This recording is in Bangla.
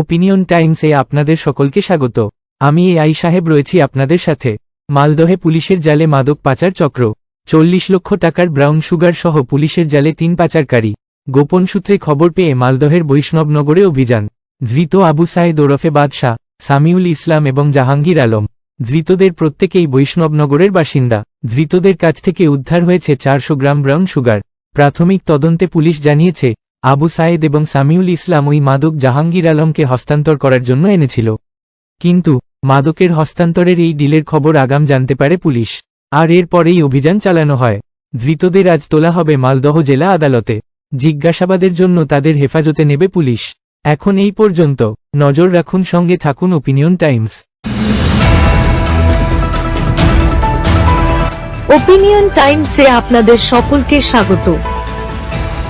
ওপিনিয়ন টাইমসে আপনাদের সকলকে স্বাগত। আমি এ আই সাহেব রয়েছি আপনাদের সাথে। মালদহে পুলিশের জালে মাদক পাচার চক্র। চল্লিশ লক্ষ টাকার ব্রাউন সুগার সহ পুলিশের জালে তিন পাচারকারী। গোপন সূত্রে খবর পেয়ে মালদহের বৈষ্ণবনগরে অভিযান। ধৃত আবু সাইদ ওরফে বাদশাহ, সামিউল ইসলাম এবং জাহাঙ্গীর আলম। ধৃতদের প্রত্যেকেই বৈষ্ণবনগরের বাসিন্দা। ধৃতদের কাছ থেকে উদ্ধার হয়েছে চারশো গ্রাম ব্রাউন সুগার। প্রাথমিক তদন্তে পুলিশ জানিয়েছে আবু সায়েদ এবং সামিউল ইসলাম ওই মাদক জাহাঙ্গীর আলমকে হস্তান্তর করার জন্য এনেছিল। কিন্তু, মাদকের হস্তান্তরের এই ডিলের খবর আগাম জানতে পারে পুলিশ। আর এর পরেই অভিযান চালানো হয়। ধৃতদের আজ তোলা হবে মালদহ জেলা আদালতে। জিজ্ঞাসাবাদের জন্য তাদের হেফাজতে নেবে পুলিশ। এখন এই পর্যন্ত। নজর রাখুন সঙ্গে থাকুন ওপিনিয়ন টাইমস। ওপিনিয়ন টাইমসে আপনাদের সকলকে স্বাগত।